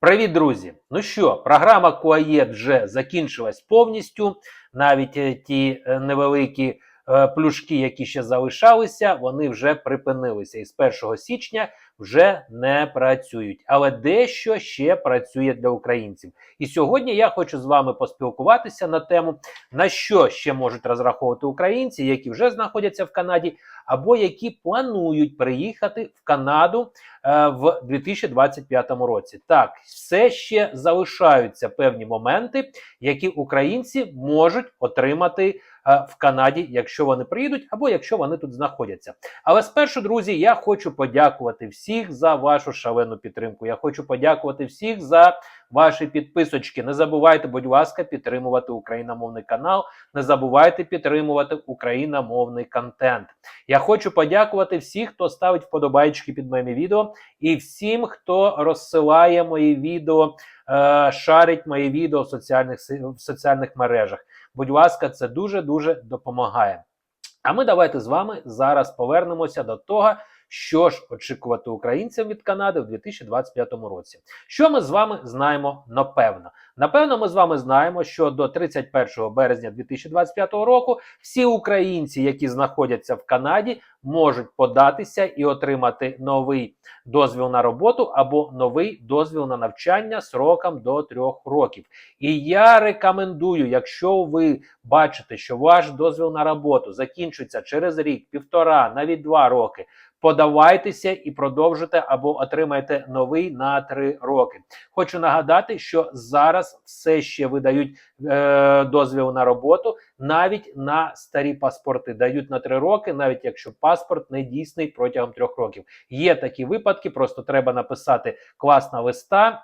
Привіт, друзі! Ну що, програма Куаєт вже закінчилась повністю. Навіть е, ті е, невеликі е, плюшки, які ще залишалися, вони вже припинилися. І з 1 січня вже не працюють. Але дещо ще працює для українців. І сьогодні я хочу з вами поспілкуватися на тему, на що ще можуть розраховувати українці, які вже знаходяться в Канаді, або які планують приїхати в Канаду е, в 2025 році. Так, все ще залишаються певні моменти, які українці можуть отримати е, в Канаді, якщо вони приїдуть, або якщо вони тут знаходяться. Але спершу, друзі, я хочу подякувати всіх за вашу шалену підтримку. Я хочу подякувати всіх за ваші підписочки. Не забувайте, будь ласка, підтримувати україномовний канал. Не забувайте підтримувати україномовний контент. Я хочу подякувати всіх, хто ставить вподобайки під моїми відео, і всім, хто розсилає мої відео, е, шарить мої відео в соціальних в соціальних мережах. Будь ласка, це дуже дуже допомагає. А ми давайте з вами зараз повернемося до того, що ж очікувати українцям від Канади в 2025 році. Що ми з вами знаємо напевно? Напевно, ми з вами знаємо, що до 31 березня 2025 року всі українці, які знаходяться в Канаді, можуть податися і отримати новий дозвіл на роботу або новий дозвіл на навчання сроком до трьох років. І я рекомендую, якщо ви бачите, що ваш дозвіл на роботу закінчується через рік, півтора, навіть два роки. Подавайтеся і продовжуйте або отримайте новий на три роки. Хочу нагадати, що зараз все ще видають е, дозвіл на роботу навіть на старі паспорти. Дають на три роки, навіть якщо паспорт не дійсний протягом трьох років. Є такі випадки, просто треба написати класна листа.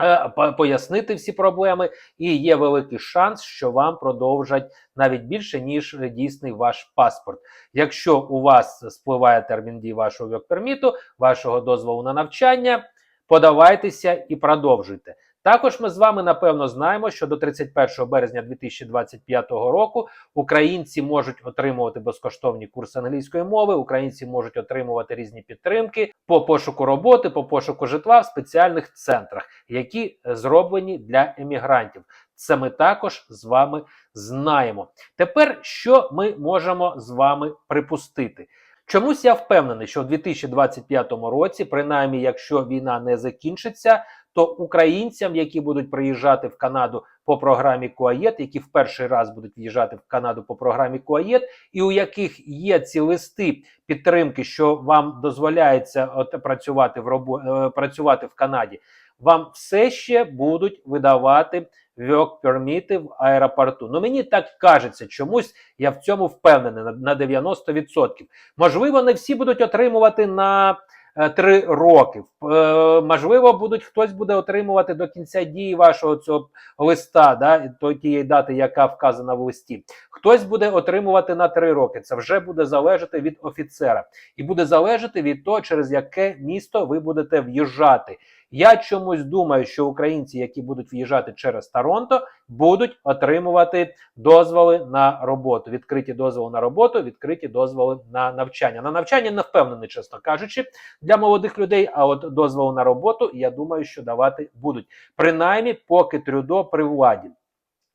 Е, по- Пояснити всі проблеми, і є великий шанс, що вам продовжать навіть більше ніж дійсний ваш паспорт. Якщо у вас спливає термін дії вашого векперміту, вашого дозволу на навчання, подавайтеся і продовжуйте. Також ми з вами напевно знаємо, що до 31 березня 2025 року українці можуть отримувати безкоштовні курси англійської мови, українці можуть отримувати різні підтримки по пошуку роботи, по пошуку житла в спеціальних центрах, які зроблені для емігрантів. Це ми також з вами знаємо. Тепер що ми можемо з вами припустити? Чомусь я впевнений, що в 2025 році, принаймні, якщо війна не закінчиться, то українцям, які будуть приїжджати в Канаду по програмі КУАЄТ, які в перший раз будуть в'їжджати в Канаду по програмі КУАЄТ, і у яких є ці листи підтримки, що вам дозволяється от, працювати в робо... е, працювати в Канаді, вам все ще будуть видавати work перміти в аеропорту. Ну мені так кажеться, чомусь я в цьому впевнений на, на 90%. Можливо, не всі будуть отримувати на е, три роки. Е, можливо, будуть хтось буде отримувати до кінця дії вашого цього листа, да, тієї дати, яка вказана в листі. Хтось буде отримувати на три роки. Це вже буде залежати від офіцера, і буде залежати від того, через яке місто ви будете в'їжджати. Я чомусь думаю, що українці, які будуть в'їжджати через Торонто, будуть отримувати дозволи на роботу. Відкриті дозволи на роботу, відкриті дозволи на навчання. На навчання не впевнений, чесно кажучи, для молодих людей. А от дозволи на роботу, я думаю, що давати будуть принаймні, поки Трюдо при владі.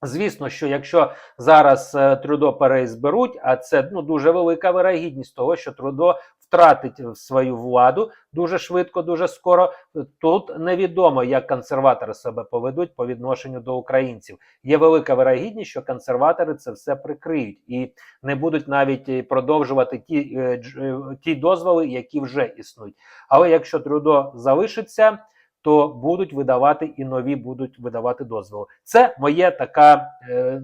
Звісно, що якщо зараз е, Трюдо переізберуть, а це ну дуже велика вирогідність того, що Трюдо втратить свою владу дуже швидко, дуже скоро. Тут невідомо, як консерватори себе поведуть по відношенню до українців. Є велика вирогідність, що консерватори це все прикриють і не будуть навіть е, продовжувати ті, е, е, ті дозволи, які вже існують. Але якщо Трюдо залишиться, то будуть видавати і нові будуть видавати дозволи. Це моє така,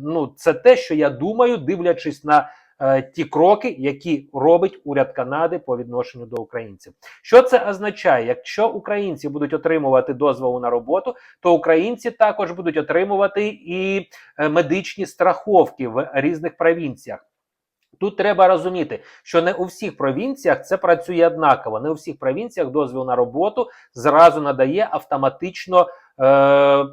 ну це те, що я думаю, дивлячись на е, ті кроки, які робить уряд Канади по відношенню до українців. Що це означає? Якщо українці будуть отримувати дозволу на роботу, то українці також будуть отримувати і е, медичні страховки в різних провінціях. Тут треба розуміти, що не у всіх провінціях це працює однаково. Не у всіх провінціях дозвіл на роботу зразу надає автоматично е, е,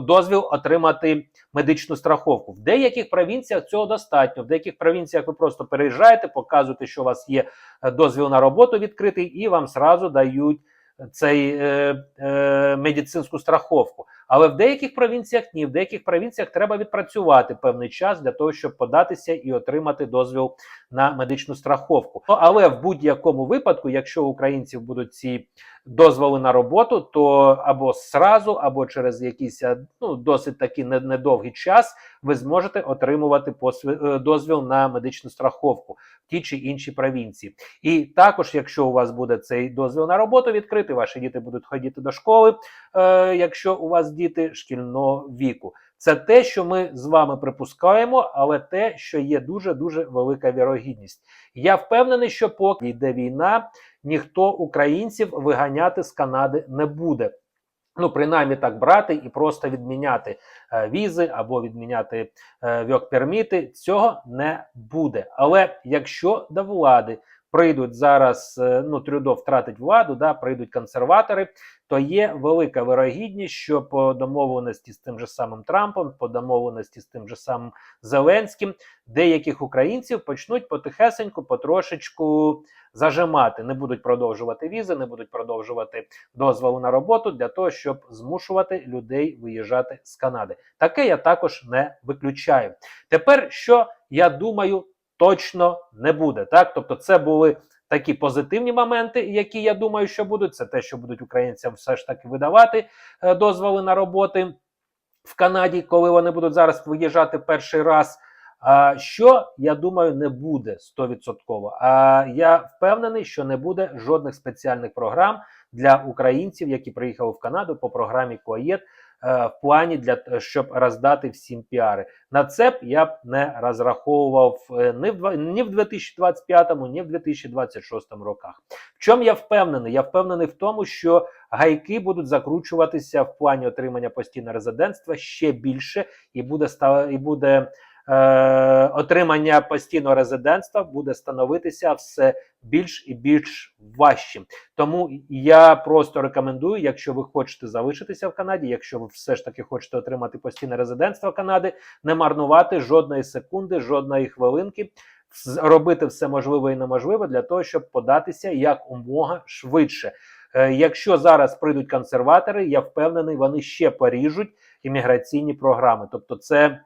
дозвіл отримати медичну страховку. В деяких провінціях цього достатньо. В деяких провінціях ви просто переїжджаєте, показуєте, що у вас є е, дозвіл на роботу відкритий, і вам зразу дають цей е, е, медицинську страховку. Але в деяких провінціях ні, в деяких провінціях треба відпрацювати певний час для того, щоб податися і отримати дозвіл на медичну страховку. Ну, але в будь-якому випадку, якщо у українців будуть ці дозволи на роботу, то або зразу, або через якийсь е, ну досить таки недовгий час ви зможете отримувати е, дозвіл на медичну страховку в тій чи іншій провінції. І також, якщо у вас буде цей дозвіл на роботу відкритий, ваші діти будуть ходити до школи, е, якщо у вас діти шкільного віку. Це те, що ми з вами припускаємо, але те, що є дуже дуже велика вірогідність. Я впевнений, що поки йде війна, ніхто українців виганяти з Канади не буде. Ну, принаймні так брати і просто відміняти е, візи або відміняти е, вьок-перміти. Цього не буде. Але якщо до влади прийдуть зараз, е, ну Трюдо втратить владу, да, прийдуть консерватори, то є велика вирогідність, що по домовленості з тим же самим Трампом, по домовленості з тим же самим Зеленським, деяких українців почнуть потихесеньку, потрошечку зажимати, не будуть продовжувати візи, не будуть продовжувати дозволу на роботу для того, щоб змушувати людей виїжджати з Канади. Таке я також не виключаю. Тепер що я думаю, точно не буде. Так, тобто, це були такі позитивні моменти, які я думаю, що будуть. Це те, що будуть українцям все ж таки видавати е, дозволи на роботи в Канаді, коли вони будуть зараз виїжджати перший раз. А що я думаю, не буде 100%. А я впевнений, що не буде жодних спеціальних програм для українців, які приїхали в Канаду по програмі КОАЄТ е, в плані для щоб роздати всім піари. На це б я б не розраховував е, ні в ні в 2025, ні в 2026 роках. В чому я впевнений? Я впевнений в тому, що гайки будуть закручуватися в плані отримання постійного резидентства ще більше, і буде і буде. Е, отримання постійного резидентства буде становитися все більш і більш важчим. Тому я просто рекомендую, якщо ви хочете залишитися в Канаді, якщо ви все ж таки хочете отримати постійне резидентство Канади, не марнувати жодної секунди, жодної хвилинки, робити все можливе і неможливе для того, щоб податися як умога швидше. Е, Якщо зараз прийдуть консерватори, я впевнений, вони ще поріжуть імміграційні програми. Тобто, це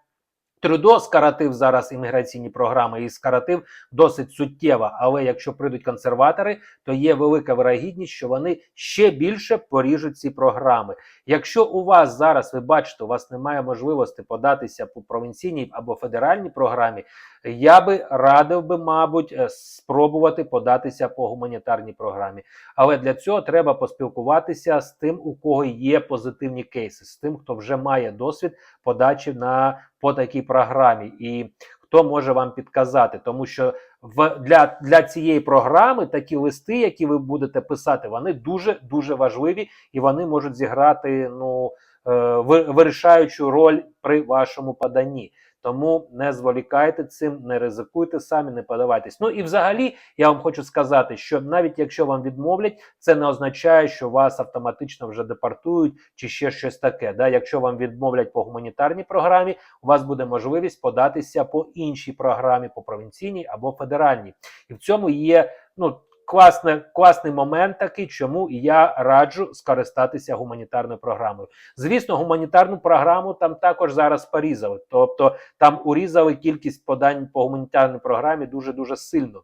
Трюдо скаратив зараз імміграційні програми і скаратив досить суттєво. Але якщо прийдуть консерватори, то є велика вирогідність, що вони ще більше поріжуть ці програми. Якщо у вас зараз ви бачите, у вас немає можливості податися по провінційній або федеральній програмі, я би радив би, мабуть, е, спробувати податися по гуманітарній програмі. Але для цього треба поспілкуватися з тим, у кого є позитивні кейси, з тим, хто вже має досвід подачі на по такій програмі, і хто може вам підказати, тому що в для, для цієї програми такі листи, які ви будете писати, вони дуже дуже важливі і вони можуть зіграти ну е, вирішаючу роль при вашому поданні. Тому не зволікайте цим, не ризикуйте самі, не подавайтесь. Ну і взагалі я вам хочу сказати, що навіть якщо вам відмовлять, це не означає, що вас автоматично вже депортують чи ще щось таке. Да? Якщо вам відмовлять по гуманітарній програмі, у вас буде можливість податися по іншій програмі, по провінційній або федеральній. І в цьому є ну. Класне, класний момент такий, чому я раджу скористатися гуманітарною програмою. Звісно, гуманітарну програму там також зараз порізали. Тобто там урізали кількість подань по гуманітарній програмі дуже дуже сильно.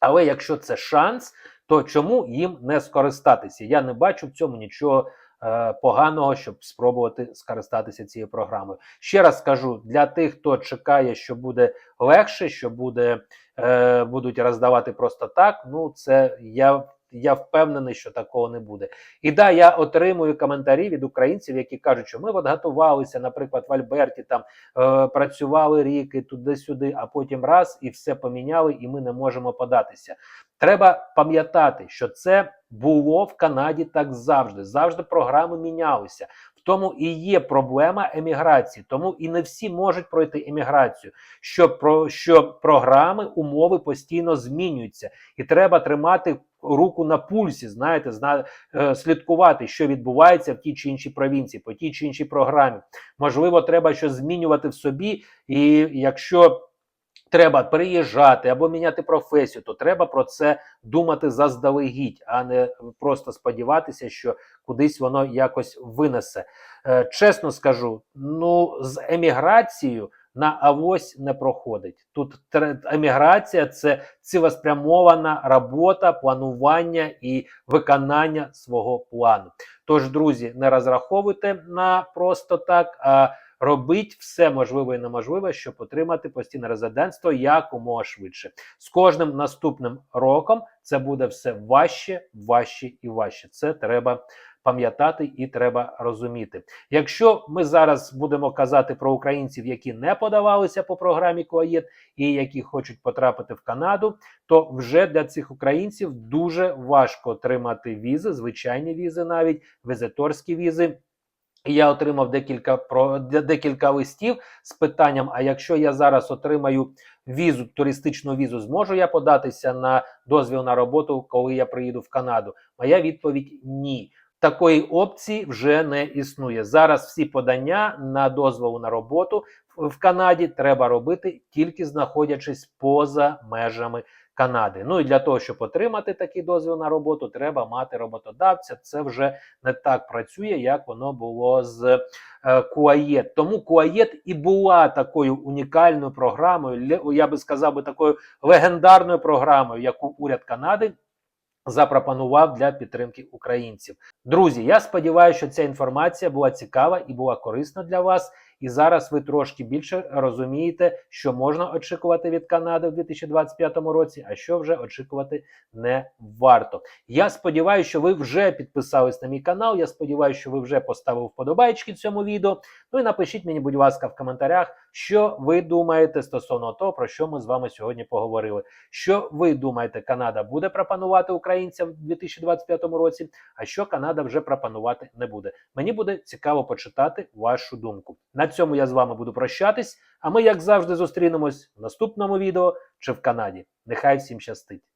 Але якщо це шанс, то чому їм не скористатися? Я не бачу в цьому нічого поганого, щоб спробувати скористатися цією програмою. Ще раз скажу для тих, хто чекає, що буде легше, що буде е, будуть роздавати просто так. Ну це я. Я впевнений, що такого не буде. І да, я отримую коментарі від українців, які кажуть, що ми от готувалися, наприклад, в Альберті там е, працювали рік і туди-сюди, а потім раз і все поміняли, і ми не можемо податися. Треба пам'ятати, що це було в Канаді так завжди. Завжди програми мінялися. В тому і є проблема еміграції, тому і не всі можуть пройти еміграцію. Що про що програми, умови постійно змінюються, і треба тримати руку на пульсі, знаєте, зна, е, слідкувати, що відбувається в тій чи іншій провінції, по тій чи іншій програмі. Можливо, треба щось змінювати в собі, і якщо треба переїжджати або міняти професію, то треба про це думати заздалегідь, а не просто сподіватися, що кудись воно якось винесе. Е, чесно скажу, ну з еміграцією на авось не проходить. Тут еміграція це цілеспрямована робота, планування і виконання свого плану. Тож, друзі, не розраховуйте на просто так, а робіть все можливе і неможливе, щоб отримати постійне резидентство якомога швидше. З кожним наступним роком це буде все важче, важче і важче. Це треба пам'ятати і треба розуміти. Якщо ми зараз будемо казати про українців, які не подавалися по програмі КОАЄД і які хочуть потрапити в Канаду, то вже для цих українців дуже важко отримати візи, звичайні візи, навіть візиторські візи. Я отримав декілька про декілька листів з питанням: а якщо я зараз отримаю візу, туристичну візу, зможу я податися на дозвіл на роботу, коли я приїду в Канаду? Моя відповідь ні. Такої опції вже не існує. Зараз всі подання на дозвол на роботу в Канаді треба робити тільки знаходячись поза межами Канади. Ну і для того, щоб отримати такий дозвіл на роботу, треба мати роботодавця. Це вже не так працює, як воно було з е, Куаєт. Тому Куаєт і була такою унікальною програмою, я би сказав би такою легендарною програмою, яку уряд Канади запропонував для підтримки українців. Друзі, я сподіваюся, що ця інформація була цікава і була корисна для вас. І зараз ви трошки більше розумієте, що можна очікувати від Канади в 2025 році, а що вже очікувати не варто. Я сподіваюся, що ви вже підписались на мій канал. Я сподіваюся, що ви вже поставили вподобайки цьому відео. Ну і напишіть мені, будь ласка, в коментарях, що ви думаєте стосовно того, про що ми з вами сьогодні поговорили. Що ви думаєте, Канада буде пропонувати українцям в 2025 році, а що Канада вже пропонувати не буде. Мені буде цікаво почитати вашу думку. На цьому я з вами буду прощатись. А ми, як завжди, зустрінемось в наступному відео чи в Канаді. Нехай всім щастить!